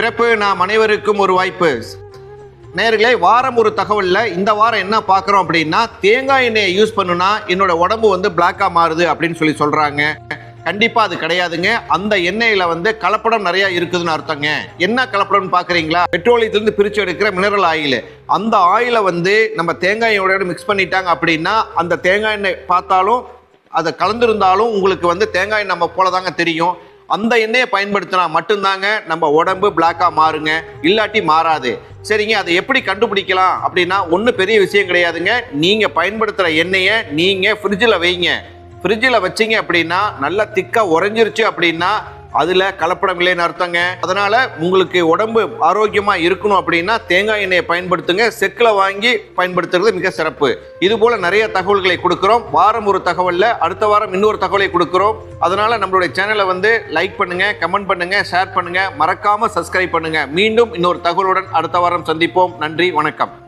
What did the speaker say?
பிறப்பு நாம் அனைவருக்கும் ஒரு வாய்ப்பு. நேர்களே வாரம் ஒரு தகவலில் இந்த வாரம் என்ன பார்க்குறோம் அப்படின்னா தேங்காய் எண்ணெயை யூஸ் பண்ணுனா என்னோட உடம்பு வந்து பிளாக்காக மாறுது அப்படின்னு சொல்லி சொல்கிறாங்க கண்டிப்பாக அது கிடையாதுங்க. அந்த எண்ணெயில் வந்து கலப்படம் நிறையா இருக்குதுன்னு அர்த்தங்க. என்ன கலப்படம்னு பார்க்குறீங்களா? பெட்ரோலியத்துலேருந்து பிரித்து எடுக்கிற மினரல் ஆயில் அந்த ஆயிலை வந்து நம்ம தேங்காயோட மிக்ஸ் பண்ணிட்டாங்க அப்படின்னா அந்த தேங்காய் எண்ணெய் பார்த்தாலும் அதை கலந்துருந்தாலும் உங்களுக்கு வந்து தேங்காய் எண்ணெய் நம்ம போல தாங்க தெரியும். அந்த எண்ணெயை பயன்படுத்தினா மட்டும்தாங்க நம்ம உடம்பு பிளாக்காக மாறுங்க. இல்லாட்டி மாறாது. சரிங்க அதை எப்படி கண்டுபிடிக்கலாம் அப்படின்னா ஒன்றும் பெரிய விஷயம் கிடையாதுங்க. நீங்கள் பயன்படுத்துகிற எண்ணெயை நீங்கள் ஃப்ரிட்ஜில் வைங்க. ஃப்ரிட்ஜில் வச்சீங்க அப்படின்னா நல்லா திக்காக உறைஞ்சிருச்சு அப்படின்னா அதில் கலப்படம் இல்லைன்னு அர்த்தங்க. அதனால உங்களுக்கு உடம்பு ஆரோக்கியமாக இருக்கணும் அப்படின்னா தேங்காய் எண்ணெயை பயன்படுத்துங்க. செக்கில் வாங்கி பயன்படுத்துறது மிக சிறப்பு. இது போல நிறைய தகவல்களை கொடுக்குறோம். வாரம் ஒரு தகவலில் அடுத்த வாரம் இன்னொரு தகவலை கொடுக்குறோம். அதனால நம்மளுடைய சேனலை வந்து லைக் பண்ணுங்க கமெண்ட் பண்ணுங்க ஷேர் பண்ணுங்க. மறக்காம சப்ஸ்கிரைப் பண்ணுங்க. மீண்டும் இன்னொரு தகவலுடன் அடுத்த வாரம் சந்திப்போம். நன்றி வணக்கம்.